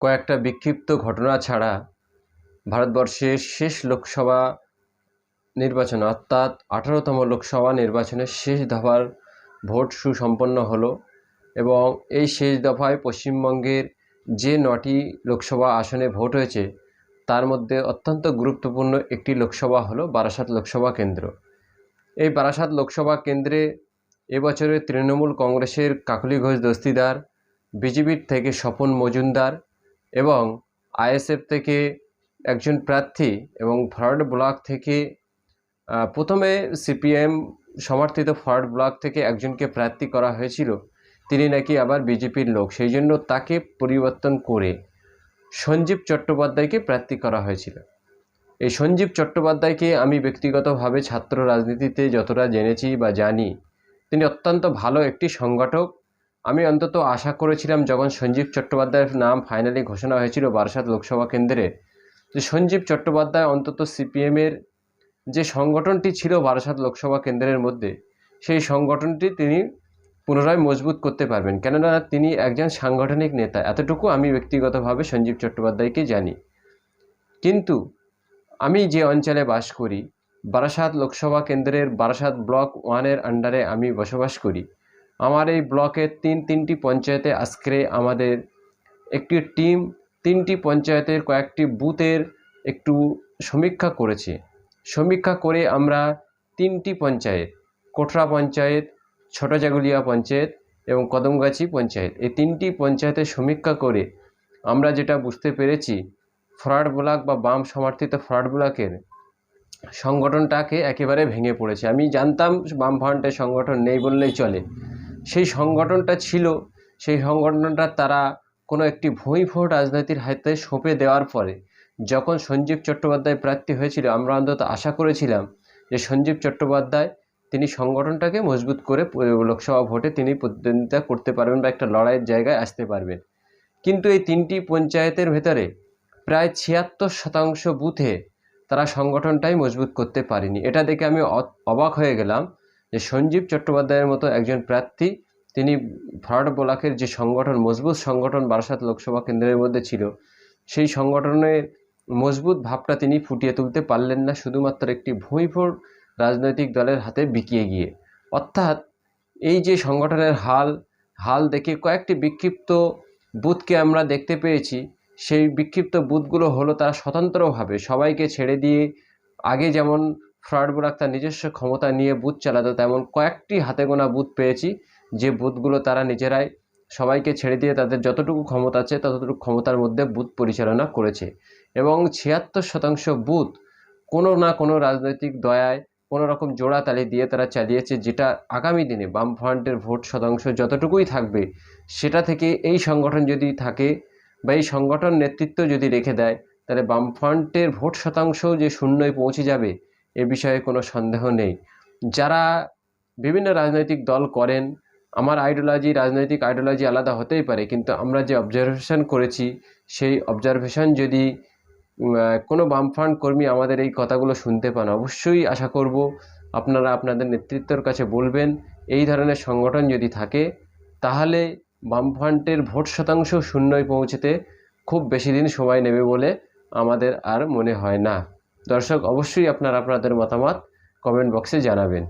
কয়েকটা বিক্ষিপ্ত ঘটনা ছাড়া ভারতবর্ষের শেষ লোকসভা নির্বাচন, অর্থাৎ আঠারোতম লোকসভা নির্বাচনের শেষ দফার ভোট সুসম্পন্ন হলো এবং এই শেষ দফায় পশ্চিমবঙ্গের যে নটি লোকসভা আসনে ভোট হয়েছে, তার মধ্যে অত্যন্ত গুরুত্বপূর্ণ একটি লোকসভা হলো বারাসাত লোকসভা কেন্দ্র। এই বারাসাত লোকসভা কেন্দ্রে এবছরে তৃণমূল কংগ্রেসের কাকলি ঘোষ দস্তিদার, বিজেপির থেকে স্বপন মজুমদার এবং আইএসএফ থেকে একজন প্রার্থী এবং ফরওয়ার্ড ব্লক থেকে প্রথমে সিপিএম সমর্থিত ফরওয়ার্ড ব্লক থেকে একজনকে প্রার্থী করা হয়েছিল। তিনি নাকি আবার বিজেপির লোক। সেই জন্য তাকে পরিবর্তন করে সঞ্জীব চট্টোপাধ্যায়কে প্রার্থী করা হয়েছিল। এই সঞ্জীব চট্টোপাধ্যায়কে আমি ব্যক্তিগতভাবে ছাত্র রাজনীতিতে যতটা জেনেছি বা জানি, তিনি অত্যন্ত ভালো একটি সংগঠক। আমি অন্তত আশা করেছিলাম যখন সঞ্জীব চট্টোপাধ্যায়ের নাম ফাইনালি ঘোষণা হয়েছিল বারাসাত লোকসভা কেন্দ্রে, যে সঞ্জীব চট্টোপাধ্যায় অন্তত সিপিএমের যে সংগঠনটি ছিল বারাসাত লোকসভা কেন্দ্রের মধ্যে, সেই সংগঠনটি তিনি পুনরায় মজবুত করতে পারবেন। কেননা তিনি একজন সাংগঠনিক নেতা, এতটুকু আমি ব্যক্তিগতভাবে সঞ্জীব চট্টোপাধ্যায়কে জানি। কিন্তু আমি যে অঞ্চলে বাস করি, বারাসাত লোকসভা কেন্দ্রের বারাসাত ব্লক ওয়ানের আন্ডারে আমি বসবাস করি। আমার এই ব্লকের তিন, তিনটি পঞ্চায়েতে আজকে আমাদের একটি টিম, তিনটি পঞ্চায়েতের কয়েকটি বুথের একটু সমীক্ষা করেছে। সমীক্ষা করে আমরা তিনটি পঞ্চায়েত কোটরা পঞ্চায়েত ছোট জাগুলিয়া পঞ্চায়েত এবং কদমগাছি পঞ্চায়েত, এই তিনটি পঞ্চায়েতের সমীক্ষা করে আমরা যেটা বুঝতে পেরেছি, ফ্রড ব্লক বা বাম সমর্থিত ফ্রড ব্লকের সংগঠনটাকে একেবারে ভেঙে পড়েছে। আমি জানতাম বাম বামফ্রন্টের সংগঠন নেই বললেই চলে। সেই সংগঠনটা ছিল, সেই সংগঠনটা তারা কোনো একটি ভূঁইফোট রাজনীতির হাতে সঁপে দেওয়ার পরে যখন সঞ্জীব চট্টোপাধ্যায় প্রার্থী হয়েছিল, আমরা অন্তত আশা করেছিলাম যে সঞ্জীব চট্টোপাধ্যায় তিনি সংগঠনটাকে মজবুত করে লোকসভা ভোটে তিনি প্রতিদ্বন্দ্বিতা করতে পারবেন বা একটা লড়াইয়ের জায়গায় আসতে পারবেন। কিন্তু এই তিনটি পঞ্চায়েতের ভেতরে প্রায় ছিয়াত্তর শতাংশ বুথে তারা সংগঠনটাই মজবুত করতে পারেনি। এটা দেখে আমি অবাক হয়ে গেলাম যে সঞ্জীব চট্টোপাধ্যায়ের মতো একজন প্রার্থী, তিনি ফরওয়ার্ড ব্লকের যে সংগঠন, মজবুত সংগঠন বারাসাত লোকসভা কেন্দ্রের মধ্যে ছিল, সেই সংগঠনের মজবুত ভাবটা তিনি ফুটিয়ে তুলতে পারলেন না, শুধুমাত্র একটি ভুঁইফোড় রাজনৈতিক দলের হাতে বিকিয়ে গিয়ে। অর্থাৎ এই যে সংগঠনের হাল হাল দেখে কয়েকটি বিক্ষিপ্ত বুথকে আমরা দেখতে পেয়েছি, সেই বিক্ষিপ্ত বুথগুলো হলো তারা স্বতন্ত্রভাবে সবাইকে ছেড়ে দিয়ে আগে যেমন ফ্রড ব্লক তার নিজস্ব ক্ষমতা নিয়ে বুথ চালাতো। তেমন কয়েকটি হাতে গোনা বুথ পেয়েছি, যে বুথগুলো তারা নিজেরাই সবাইকে ছেড়ে দিয়ে তাদের যতটুকু ক্ষমতা আছে, ততটুকু ক্ষমতার মধ্যে বুথ পরিচালনা করেছে। এবং ছিয়াত্তর শতাংশ বুথ কোনো না কোনো রাজনৈতিক দয়ায় কোনো রকম জোড়াতালি দিয়ে তারা চালিয়েছে, যেটা আগামী দিনে বামফ্রন্টের ভোট শতাংশ যতটুকুই থাকবে, সেটা থেকে এই সংগঠন যদি থাকে বা এই সংগঠন নেতৃত্ব যদি রেখে দেয়, তাহলে বামফ্রন্টের ভোট শতাংশ যে শূন্যয় পৌঁছে যাবে এ বিষয়ে কোনো সন্দেহ নেই। যারা বিভিন্ন রাজনৈতিক দল করেন, আমার আইডিওলজি রাজনৈতিক আইডিওলজি আলাদা হতেই পারে, কিন্তু আমরা যে অবজারভেশন করেছি, সেই অবজারভেশন যদি কোনো বামফ্রন্ট কর্মী আমাদের এই কথাগুলো শুনতে পান, অবশ্যই আশা করব আপনারা আপনাদের নেতৃত্বের কাছে বলবেন, এই ধরনের সংগঠন যদি থাকে, তাহলে বামফ্রন্টের ভোট শতাংশ শূন্যয় পৌঁছতে খুব বেশি দিন সময় নেবে বলে আমাদের আর মনে হয় না। দর্শক অবশ্যই আপনারা আপনাদের মতামত কমেন্ট বক্সে জানাবেন।